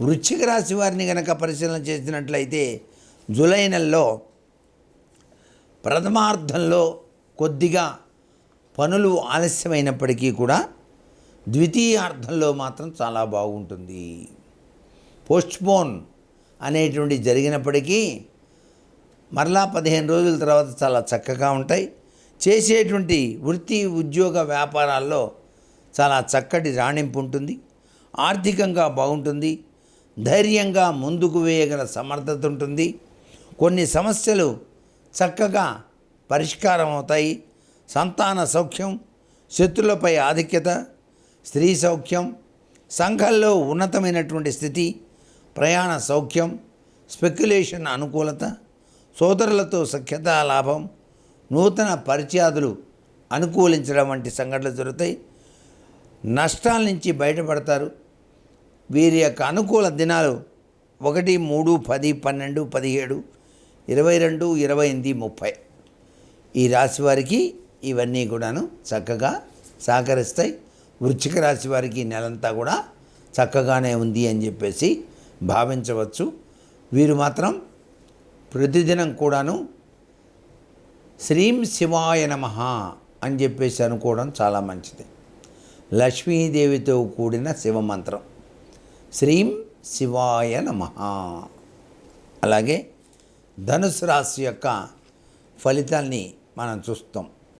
వృశ్చిక రాశి వారిని కనుక పరిశీలన చేసినట్లయితే జూలై నెలలో ప్రథమార్థంలో కొద్దిగా పనులు ఆలస్యమైనప్పటికీ కూడా ద్వితీయార్థంలో మాత్రం చాలా బాగుంటుంది. పోస్ట్పోన్ అనేటువంటి జరిగినప్పటికీ మరలా పదిహేను రోజుల తర్వాత చాలా చక్కగా ఉంటాయి. చేసేటువంటి వృత్తి ఉద్యోగ వ్యాపారాల్లో చాలా చక్కటి రాణింపు ఉంటుంది. ఆర్థికంగా బాగుంటుంది. ధైర్యంగా ముందుకు వేయగల సమర్థత ఉంటుంది. కొన్ని సమస్యలు చక్కగా పరిష్కారం అవుతాయి. సంతాన సౌఖ్యం శత్రులపై ఆధిక్యత స్త్రీ సౌఖ్యం సంఘంలో ఉన్నతమైనటువంటి స్థితి ప్రయాణ సౌఖ్యం స్పెక్యులేషన్ అనుకూలత సోదరులతో సఖ్యత లాభం నూతన పరిచయాదులు అనుకూలించడం వంటి సంఘటనలు జరుగుతాయి. నష్టాల నుంచి బయటపడతారు. వీరి యొక్క అనుకూల దినాలు ఒకటి మూడు పది పన్నెండు పదిహేడు ఇరవై రెండు ఇరవై ఎనిమిది ముప్పై. ఈ రాశి వారికి ఇవన్నీ కూడాను చక్కగా సహకరిస్తాయి. వృచ్చిక రాశి వారికి నెలంతా కూడా చక్కగానే ఉంది అని చెప్పేసి భావించవచ్చు. వీరు మాత్రం ప్రతిదినం కూడాను శ్రీం శివాయ నమ అని చెప్పేసి అనుకోవడం చాలా మంచిది. లక్ష్మీదేవితో కూడిన శివమంత్రం. శ్రీం శివాయ నమ. అలాగే ధనుసు రాశి యొక్క ఫలితాల్ని మనం చూస్తాం.